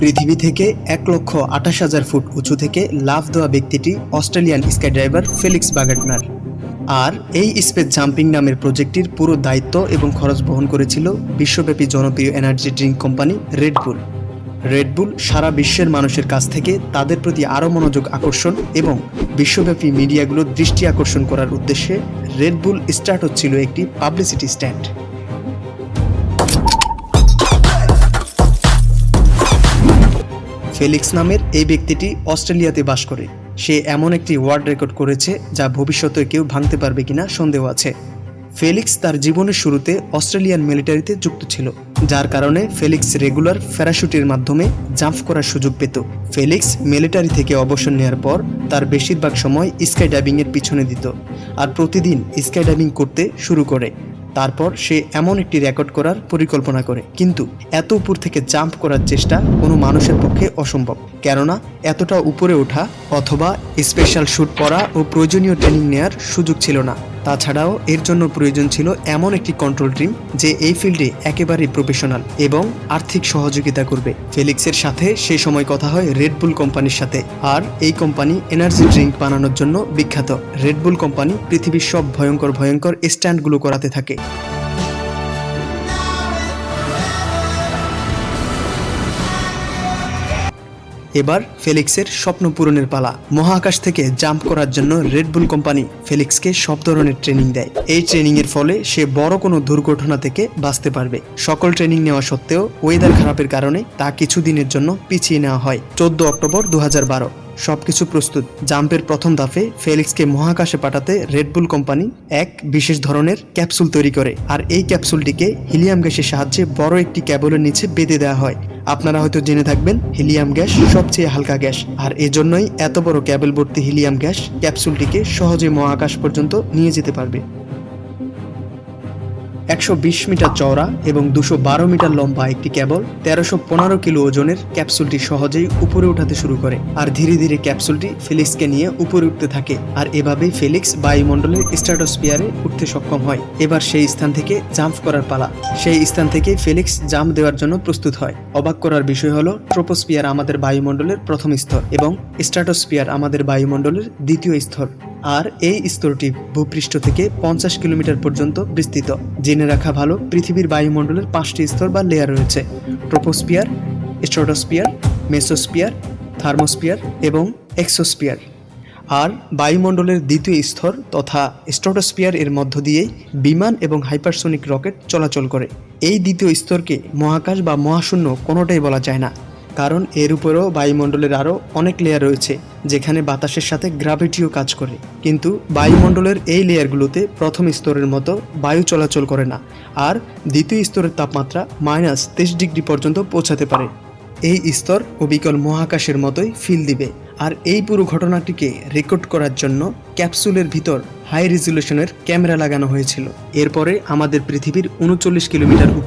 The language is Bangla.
পৃথিবী থেকে এক লক্ষ আঠাশ হাজার ফুট উঁচু থেকে লাফ দেওয়া ব্যক্তিটি Australian sky diver Felix Baumgartner. আর এই স্পেস জাম্পিং নামের প্রজেক্টটির পুরো দায়িত্ব এবং খরচ বহন করেছিল বিশ্বব্যাপী জনপ্রিয় energy drink company Red Bull Red Bull সারা বিশ্বের মানুষের কাছ থেকে তাদের প্রতি আরও মনোযোগ আকর্ষণ এবং বিশ্বব্যাপী মিডিয়াগুলোর দৃষ্টি আকর্ষণ করার উদ্দেশ্যে রেডবুল স্টার্ট হচ্ছিল একটি পাবলিসিটি স্ট্যান্ড। ফেলিক্স নামের এই ব্যক্তিটি অস্ট্রেলিয়াতে বাস করে। সে এমন একটি ওয়ার্ল্ড রেকর্ড করেছে যা ভবিষ্যতে কেউ ভাঙতে পারবে কিনা সন্দেহ আছে। ফেলিক্স তার জীবনের শুরুতে অস্ট্রেলিয়ান মিলিটারিতে যুক্ত ছিল, যার কারণে ফেলিক্স রেগুলার প্যারাশুটের মাধ্যমে জাম্প করার সুযোগ পেত। ফেলিক্স মিলিটারি থেকে অবসর নেওয়ার পর তার বেশিরভাগ সময় স্কাই ডাইভিংয়ের পিছনে দিত, আর প্রতিদিন স্কাই ডাইভিং করতে শুরু করে। তারপর সে এমন একটি রেকর্ড করার পরিকল্পনা করে। কিন্তু এত উপর থেকে জাম্প করার চেষ্টা কোনো মানুষের পক্ষে অসম্ভব। কেননা, এতটা উপরে ওঠা অথবা স্পেশাল শ্যুট পরা ও প্রয়োজনীয় ট্রেনিং নেয়ার সুযোগ ছিল না। তাছাড়াও এর জন্য প্রয়োজন ছিল এমন একটি কন্ট্রোল টিম যে এই ফিল্ডে একেবারেই প্রফেশনাল এবং আর্থিক সহযোগিতা করবে। ফেলিক্সের সাথে সে সময় কথা হয় রেডবুল কোম্পানির সাথে। আর এই কোম্পানি এনার্জি ড্রিঙ্ক বানানোর জন্য বিখ্যাত। রেডবুল কোম্পানি পৃথিবীর সব ভয়ঙ্কর ভয়ঙ্কর স্ট্যান্ডগুলো করাতে থাকে। এবার ফেলিক্সের স্বপ্ন পূরণের পালা। মহাকাশ থেকে জাম্প করার জন্য রেডবুল কোম্পানি ফেলিক্সকে সব ধরনের ট্রেনিং দেয়। এই ট্রেনিং এর ফলে সে বড় কোনো দুর্ঘটনা থেকে বাঁচতে পারবে। সকল ট্রেনিং নেওয়া সত্ত্বেও ওয়েদার খারাপের কারণে তা কিছুদিনের জন্য পিছিয়ে নেওয়া হয়। চোদ্দ অক্টোবর দু হাজার বারো। সবকিছু প্রস্তুত। জাম্পের প্রথম ধাপে ফেলিক্সকে মহাকাশে পাঠাতে রেডবুল কোম্পানি এক বিশেষ ধরনের ক্যাপসুল তৈরি করে। আর এই ক্যাপসুলটিকে হিলিয়াম গ্যাসের সাহায্যে বড় একটি ক্যাবলের নিচে বেঁধে দেওয়া হয়। আপনারা হয়তো জেনে থাকবেন, হিলিয়াম গ্যাস সবচেয়ে হালকা গ্যাস। আর এজন্যই এত বড় ক্যাবেল ভর্তি হিলিয়াম গ্যাস ক্যাপসুলটিকে সহজে মহাকাশ পর্যন্ত নিয়ে যেতে পারবে। একশো বিশ মিটার চওড়া এবং দুশো মিটার লম্বা একটি কেবল, তেরোশো কিলো ওজনের ক্যাপসুলটি সহজেই উপরে উঠাতে শুরু করে আর ধীরে ধীরে ক্যাপসুলটি ফেলিক্সকে নিয়ে উপরে উঠতে থাকে আর এভাবেই ফেলিক্স বায়ুমণ্ডলের স্ট্র্যাটোস্পিয়ারে উঠতে সক্ষম হয়। এবার সেই স্থান থেকে জাম্প করার পালা। সেই স্থান থেকে ফেলিক্স জাম্প দেওয়ার জন্য প্রস্তুত হয়। অবাক করার বিষয় হলো ট্রোপোস্পিয়ার আমাদের বায়ুমণ্ডলের প্রথম স্তর এবং স্ট্র্যাটোস্পিয়ার আমাদের বায়ুমণ্ডলের দ্বিতীয় স্তর। আর এই স্তরটি ভূপৃষ্ঠ থেকে পঞ্চাশ কিলোমিটার পর্যন্ত বিস্তৃত, জেনে রাখা ভালো পৃথিবীর বায়ুমণ্ডলের পাঁচটি স্তর বা লেয়ার রয়েছে। ট্রোপোস্পিয়ার স্ট্রোটোস্পিয়ার মেসোস্পিয়ার থার্মোস্পিয়ার এবং এক্সোস্পিয়ার আর বায়ুমণ্ডলের দ্বিতীয় স্তর তথা স্ট্রোটোস্পিয়ার এর মধ্য দিয়েই বিমান এবং হাইপারসোনিক রকেট চলাচল করে। এই দ্বিতীয় স্তরকে মহাকাশ বা মহাশূন্য কোনোটাই বলা যায় না। কারণ এর উপরেও বায়ুমণ্ডলের আরও অনেক লেয়ার রয়েছে, যেখানে বাতাসের সাথে গ্রাভিটিও কাজ করে। কিন্তু বায়ুমণ্ডলের এই লেয়ারগুলোতে প্রথম স্তরের মতো বায়ু চলাচল করে না, আর দ্বিতীয় স্তরের তাপমাত্রা মাইনাস তেইশ ডিগ্রি পর্যন্ত পৌঁছাতে পারে। এই স্তর অবিকল মহাকাশের মতোই ফিল দিবে, আর এই পুরো ঘটনাটিকে রেকর্ড করার জন্য ক্যাপসুলের ভিতর হাই রেজুলেশনের ক্যামেরা লাগানো হয়েছিল। এরপরে আমাদের পৃথিবীর উনচল্লিশ কিলোমিটার উপর